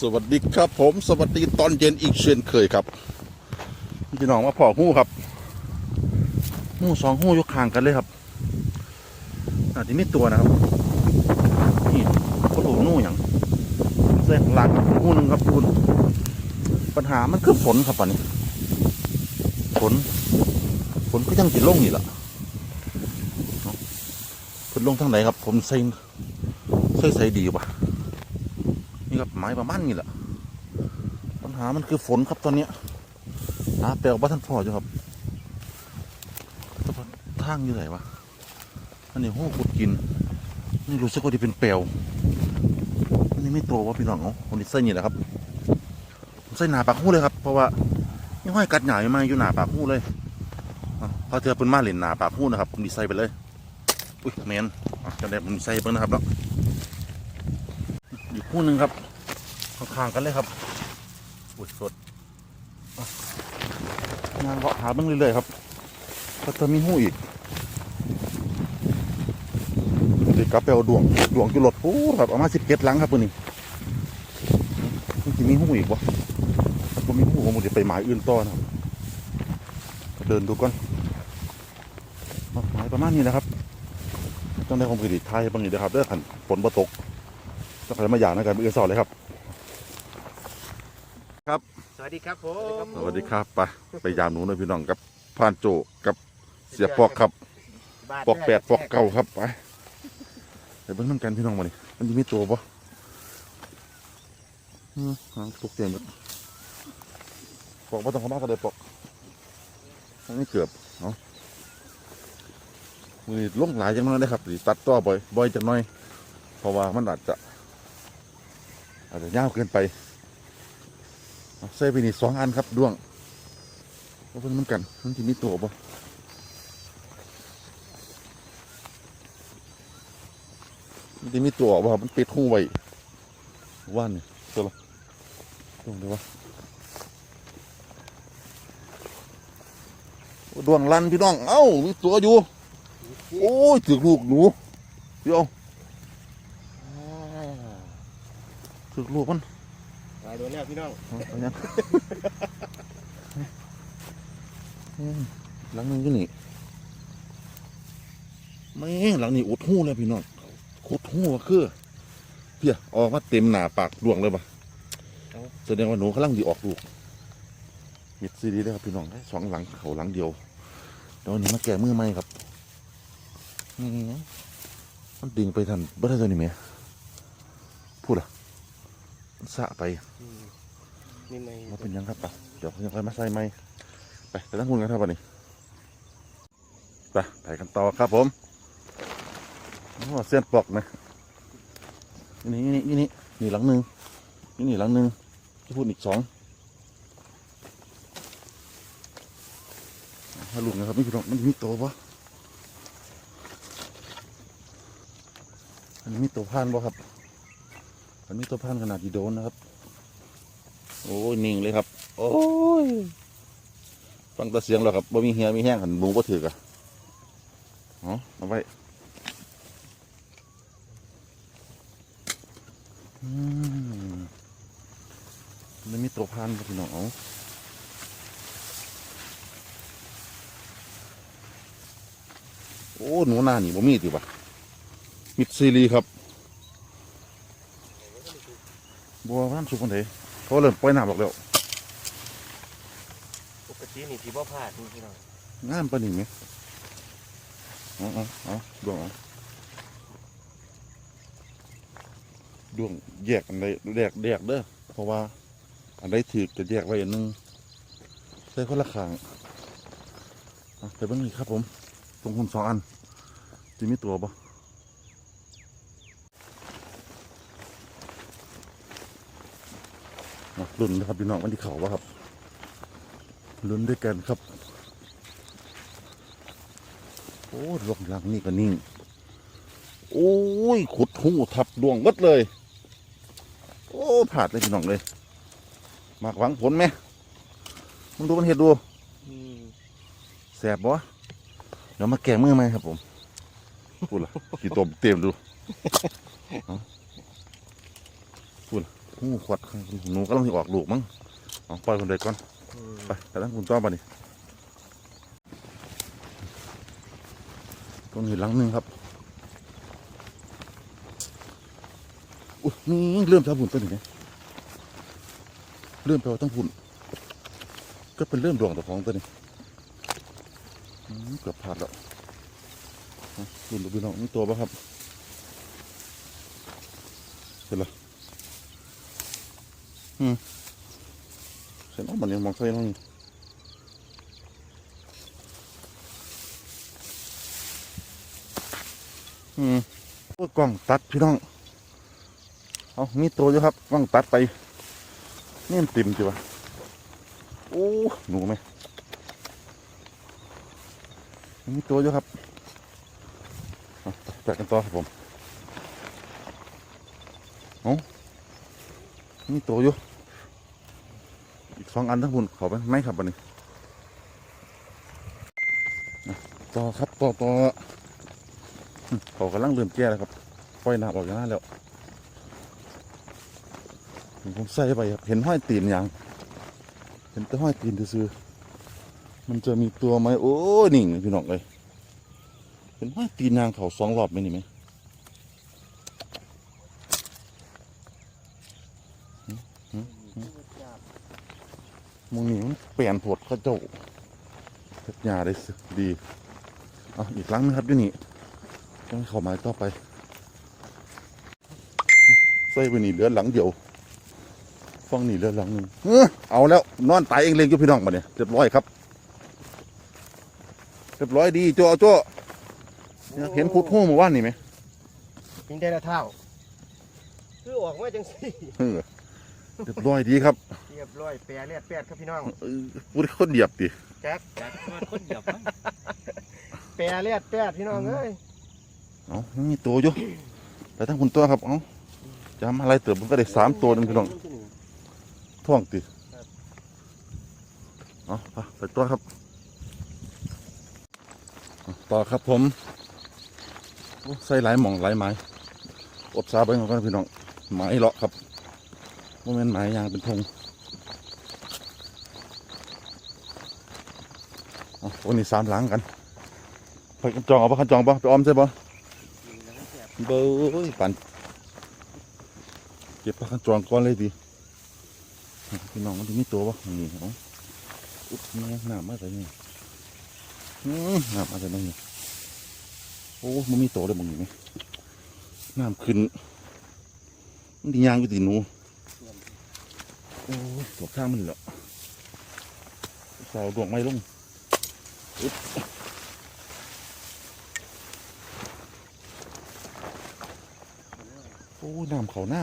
สวัสดีครับผมสวัสดีตอนเย็นอีกเช่นเคยครับพี่น้องมาพอหู้ครับหู้สองหู้ยกคางกันเลยครับอาจจะไม่ตัวนะครับนี่ก็หลูนู่อย่างเส้นหลังหู้หนึ่งครับคุณปัญหามันคือฝนครับป่านนี้ฝนฝนก็ยังติดลงนี่แหละเนาะฝนลงทางไหนครับ ผมใส่ใส่ใส่ดีป่ะ นี่ครับไม้ประมาณนี้แหละปัญหามันคือฝนครับตอนเนี้ยหาแปลวบ้านท่านพ่ออยู่ครับแต่ว่าทางอยู่ไหนวะอันนี้โหขุดกินนี่รู้สึกว่าที่เป็นแปลวอันนี้ไม่โตว่าพี่น้องเนาะคนนี้ใส่นี่แหละครับใส่หนาปากหู้เลยครับ เพราะว่ายังห้อยกัดหนาอยู่มาอยู่หนาปากหู้เลยพอเธอเป็นมาเหรียญหนาปากหู้นะครับผมดีใส่ไปเลยอุ้ยแมนอะจะได้ผมใส่เพิ่งนะครับเนาะ อีกคู่หนึ่งครับข้างๆกันเลยครับอุดสดงานเลาะหาเบ้างเรื่อยๆครับก็จะมีหู้อีกเด็กกับไปเอาดวงดวงจุลดโอ้ครับเอามาสิบเก็ดหลังครับตัวนี้มันจะมีหู้อีกวะถ้าผมมีหู้ผมจะไปหมายอื่นต่อนะครับเดินดูก่อนหมายประมาณนี้นะครับต้องได้ความกระดิกไทยบางอย่างนะครับเด้อขันฝนบ่ตก ต้องใครมาอย่างนะกันเอื้อสอนเลยครับ สวัสดีครับผมสวัสดีครับไปไปยามหนูหนะพี่น้องกับพานโจกับเสียปอกครับบ้านปอกแปดปอกเก้าครับไปไปเบิ่งน้ำกันพี่น้องมาดิมันจะมีตัวปะอืมหางตกเตียงหมดปอกมาต้องเข้ามาก็ได้ปอกอันนี้เกือบเนาะมือนี้ลงหลายจังน้อยนะครับสิตัดต่อบ่อยบ่อยจังน้อย เพราะว่ามันอาจจะ อาจจะยาวเกินไปเอาใส่ไปนี่สองอันครับด้วงก็เพิ่งมันกันมันจะมีตัวปะมันจะมีตัวปะมันปิดหูไว้ว่านนี่ตัวละตรงเดียววะดวงลันพี่น้อง เอ้ามีตัวอยู่ โอ้ยถึกลูกหนูเดี๋ยว ถึกลูกมันหลายโดนแล้วพี่น้องเอาเอายังอืมหลังนึงก็นี่ไม่หลังนี้อุดหูเลยพี่น้องขุดหูก็คือเพียออกมาเต็มหนาปากดวงเลยปะแสดงว่าหนูกำลังดีออกลูกมิดซีดีได้ครับพี่น้องได้สองหลังเขาหลังเดียวเดี๋ยววันนี้มาแก้มือไหมครับนี่มันดึงไปทันบ่ได้ตัวนี้ไหมพูดอะมัน สะไปนี่ไม่มาเป็นยังครับปะเดี๋ยวยังค่อยมาใส่ไหมไปไปตั้งหุ่นกันครับวันนี้ไปไปกันต่อครับผมโอ้เส้นปอกนะนี่นี่นี่นี่นี่หลังหนึ่งนี่นี่หลังหนึ่งที่พูดอีกสองถ้าหลุดนะครับไม่ผิดหรอกมันมีตัวปะอันนี้มีตัวพานปะครับ อันนี้ตัวพานขนาดดีโดนนะครับ โอ้ยนิ่งเลยครับ โอ้ยฟังต่เสียงแล้วครับบ่มีเหียมีแห้งหันหมูก็ถือกอะเอาเอาไว้อืมมันมีตัวพันครับพี่น้องเอาโอ้หนูหน้านี่บ่มีติวะมิดซีรีครับ บัวน้ำสุกคนเดเขาเริ่มปล่อยน้ำออกแล้วปกตินี่ที่บ่พลาดนี่พี่น้องงามปะนี่ไหมเอาเอาเอาดวงเอาดวงแยกอันใดแยกแยกเด้อเพราะว่า อันใดถือจะแยกไว้อันหนึงใส่คนละข้างอะแต่เบิ่งนี่ครับผมตรงหุ่นสองอันจะมีตัวปะ อะรุ่นนะครับพี่น้องวันที่เขาวะครับลุ้นด้วยกันครับ โอ้ลงหลังนี่ก็นิ่ง โอ้ยขุดหูทับดวงหมดเลย โอ้ผาดเลยพี่น้องเลยมากหวังผลไหมมึงดูมันเห็ดดูแสบบ่เดี๋ยวมาแกะมือไหมครับผมพูดละกี่ตัวเต็มดู หูขวดหนูกำลังออกลูกมั้งเอาปล่อยคนใดก่อนไปแต่ตั้งคุณต้อมาดิตรงนี้หลังหนึ่งครับอุ้ยนี่เริ่มทำหุ่นตัวนี้เริ่มแปว่าต้องหุ่นก็เป็นเริ่มดวงตัวของตัวนี้เกือบพลาดแล้วหุ่นดูพี่น้องตัวปะครับเสร็จแล้ว อืมเสร็จแล้วมันยังมองใส่น้องอืมกล้องตัดพี่น้อง เอามีตัวอยู่ครับกล้องตัดไปนี่มันติ่มจิวะโอ้หนูไหมมีตัวอยู่ครับเอาไปกันต่อครับผม เอา มีตัวอยู่ อีกสองอันทั้งบุญขอไปไมครับวันนี้อะต่อครับต่อต่อเขากำลังเริ่มแก่แล้วครับปล่อยน้ำออกจากนั้นแล้วผมใส่ไปครับเห็นห้อยตีนอย่าง เห็นแต่ห้อยตีนซื่อมันจะมีตัวไหมโอ้ยนิ่งพี่น้องเลยเห็นห้อยตีนยางเขาสองรอบไหมนี่ไหม มึงนี่มันเปลี่ยนผดเขาเจ้าเฮ็ดหยาได้สิดีเอะอีกครั้งนึงครับอยู่นี่ต้องให้เข้ามาต่อไปใส่ไปนี่เหลือหลังเดียวฟังนี่เหลือหลังหนึ่งเอ้อเอาแล้วนอนตายเองเลยอยู่พี่น้องมาเนี่ยเรียบร้อยครับเรียบร้อยดีโจ้เอาโจ้เนี่ยเห็นพุดหู้เมาว่านนี่ไหมยิงได้ละเท่า คือออกมาจังสี่เออเรียบร้อยดีครับเรียบร้อยแปรเลียดแปดครับพี่น้องเออพูดคนเหยียบดิแจ็คจากมันคนเหยียบมั้งแปรเลียดแปดพี่น้องเอ้ยเอายังมีตัวอยู่ไปทั้งคุณตัวครับเอาจำอะไรเติบมันก็ได้สามตัวนึงพี่น้องท่วงติเอาไปไปตัวครับเอาต่อครับผมโอ้ใส่หลายหม่องหลายไม้อดซาไปก่อนพี่น้องไม้เลาะครับโมเมนไม้ยางเป็นธง เอาวันนี้สามหลังกันไปกันจองเอาปะกันจองปะไปออมใช่ปะเบ้ยปันเก็บปลาคันจองก้อนเลยดิพี่น้องมันจะมีตัวปะนี่เนาอุ๊บแม่น้ำมาใส่นี่อื้อน้ำมาใส่นี่โอ้มันมีตัวเลยมึงเห็นไหมน้ำขึ้นมันดียางอยู่ตีหนูโอ้ยตกข้างมันเหรอสาวดวงไม้ลง โอ้น้ำเขาหน้า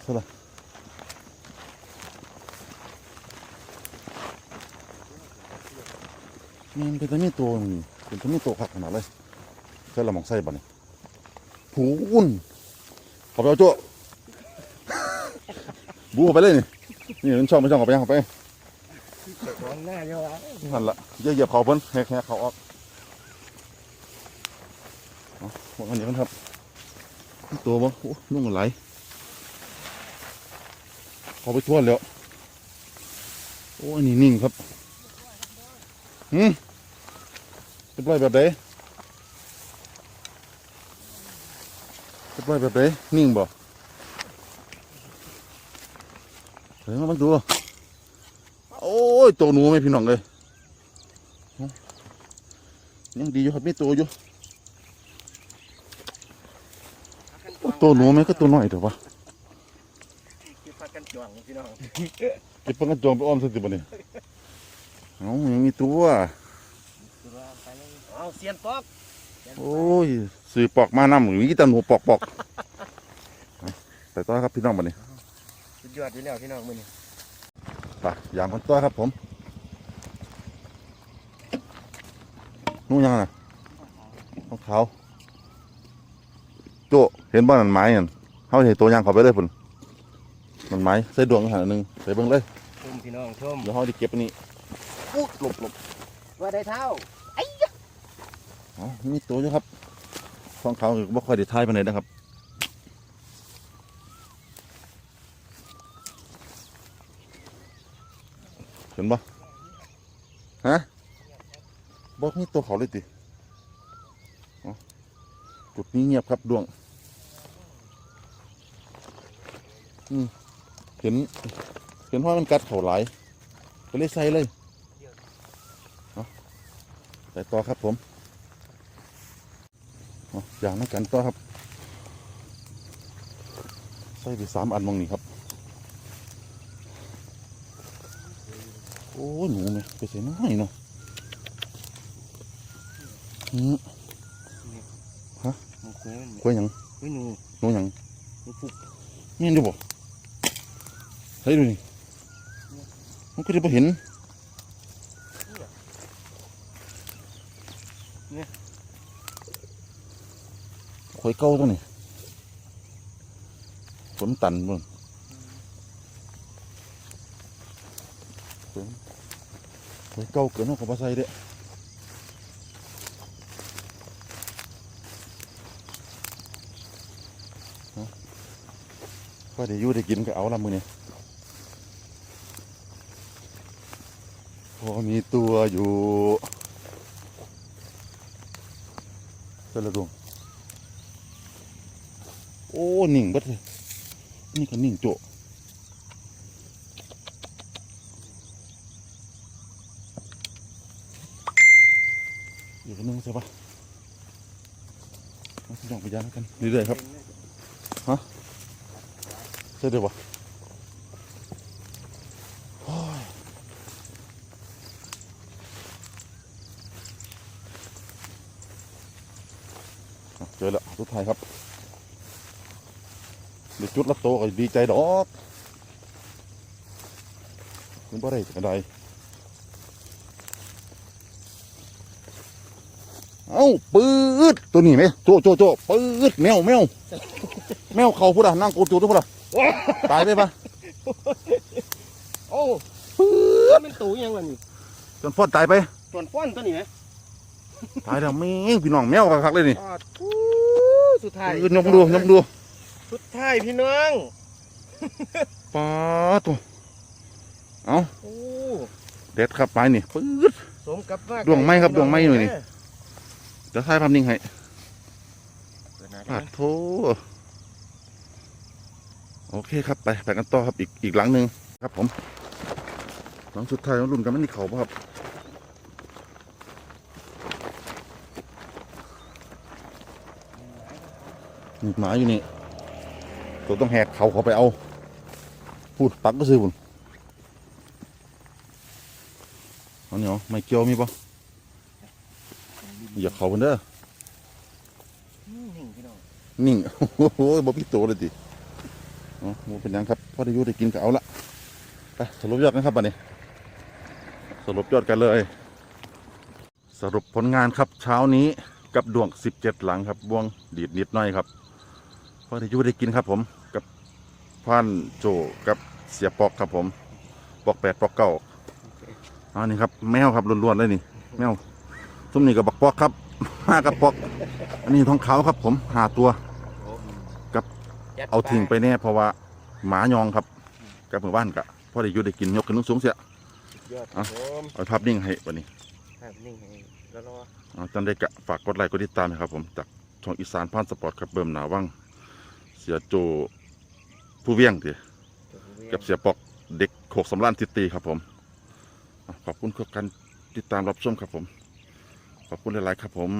เท่าไหร่มันเป็นตัวนี้ตัวนี่เป็นตัวนี้ตัวขักขนาดเลยใช่ละหมองไส้บ่เนี่ยผูนขาไปเอาจ้วบูเข้าไปเลยนี่นี่มันช่องมันช่องเข้าไปยังข้าไป มองหน้าเยอะวะนั่นละเยียบเหยียบเขาเพิ่นแหกแหกเขาออกเอาพวกอันนี้ครับ ตัวบ่โอ้นุ่งไหลเขาไปทั่วแล้ว โอ้อันนี้นิ่งครับหืมจะปล่อยแบบไหนจะปล่อยแบบไหนนิ่งบ่เฮ้ยมาบังดู ยตัวหนูไหมพี่น้องเลยเอายังดีอยู่ครับมีตัวอยู่โอ้ตัวหนูไหมก็ตัวน้อยเถอะวะคิดพักกันจ่วงพี่น้องเก็บปลากระจองไปอ้อมสักทีบ่เนี่ยเอายังมีตัวเอาเสียนปอกโอ้ยสื่อปอกมานำมีแต่หนูปอกปอกเอาไปต่อครับพี่น้องบ่เนี่ยสุดยอดอยู่แล้วพี่น้องมือนี่ไปอย่างคนตัวครับผมนู่นยังน่ะของเขาวโจเห็นบ้านนันไม้นั่นเขาเห็นตัวยางเขาไปเลยพุ่นมันไม้ใส่ดวงหันหนึ่งใส่เบิ้งเลยชมพี่น้องชมเดี๋ยวเขาจะเก็บอันนี้อุ๊ยหลบหลบว่าได้เท่าอ๋อมีตัวอยู่ครับของเขาวบ่ค่อยได้ทายไปไหนใดนะครับ เห็นปะฮะบอกมีตัวเขาเลยติจุดนี้เงียบครับดวงอืเห็น เห็นว่ามันกัดเขาหลายก็เลยใส่เลยใส่ต่อครับผมอาอย่างนั้นกันต่อครับ ใส่ไปสามอันมองนี่ครับ อ้หนูไหมไปใส่น้อยเนาะอืมมันคุ้นกล้วยหยังเฮ้ยหนูหนูหยังหนูฟุกนี่ดูบ่เฮ้ยดูนี่มันก็จะไปเห็นข่อยเก่าตัวนี้ฝนตันบ่ นฝนข่อยเก่าเกินเอากับมาใส่เด้ก็ได้อยู่ได้กินก็เอาละมือเนี่ยพอมีตัวอยู่เสร็จแล้วดวงโอ้หนิ่งบัดเลยนี่ก็หนิ่งโจะ อีกอันนึงใช่ปะเอาพี่งไปยานกันเรื่อยๆครับฮะใช่เดี๋ยววะเจอแล้วสุดท้ายครับเดี๋ยวจุดละโตก็ดีใจดอกมันบ่ได้จะกระได เอ้าปื๊ดตัวนี้ไหมโจโจโจปื๊ดแมวแมวแมวเขาพูดอะนั่งกูจูตัวพูดอะตายไปปะโอ้มันตูยังล่ะนี่จนฟอดตายไปส่วนฟ้อนตัวนี้ไหมตายแล้วแม่งพี่น้องแมวคักๆเลยนี่อ้าวอู้สุดท้ายเออยกดูยกดูสุดท้ายพี่น้องปาตัวเอาโอ้เด็ดครับไปนี่ปื๊ดสมกับว่าดวงไม้ครับดวงไม้หน่อยนี่เดี๋ยวถ่ายภาพนิ่งให้เปิดหน้าปาดิดโถโอเคครับไปไปกันต่อครับอีกอีกหลังหนึ่งครับผมหลังสุดท้ายของรุ่นกันมันนี่เขาปะครับมีหมาอยู่นี่ตัวต้องแหกเขาเขาไปเอาพูดปักก็ซื้อบุญเอาเนี่ยเหรอไม่เกี่ยวมีปะ อย่าเขาเพิ่นเด้ออืมนิ่งพี่น้องนิ่งโอ้โหบ่พี่โตเลยติอ๋อบ่เป็นหยังครับพอได้อยู่ได้กินก็เอาละไปสรุปยอดนะครับบัดนี้ สรุปยอดกันเลย สรุปผลงานครับเช้านี้กับดวง 17 หลังครับบวงดีดนิดหน่อยครับพอได้อยู่ได้กินครับ ผมกับพันโจกับเสียปอกครับผมปอกแปดปอกเก้าอันนี้ครับ แมวครับล้วนๆเลยนี่ แมว ซุ้มนี่กับบักปอกครับ ห้ากับปอก อันนี้ทองขาวครับ ผมหาตัวจัดเอาทิ้งไปแน่เพราะว่าหมายองครับกับหมู่บ้านกะพอได้อยู่ได้กินยกขึ้นสูงๆเสียสุดยอดครับผมเอาภาพนิ่งให้วันนี้ครับนิ่งให้แล้วรอเอาจำได้กะฝากกดไลค์กดติดตามนะครับผมจากช่องอีสานพานสปอร์ตครับเบิ่มหนาวังเสียโจผู้เวียงเดียจบกับเสียปอกเด็กโขกสำรานทิตีครับผมอะขอบคุณทุกการติดตามรับชมครับผม ขอบคุณหลาย ๆ ครับผม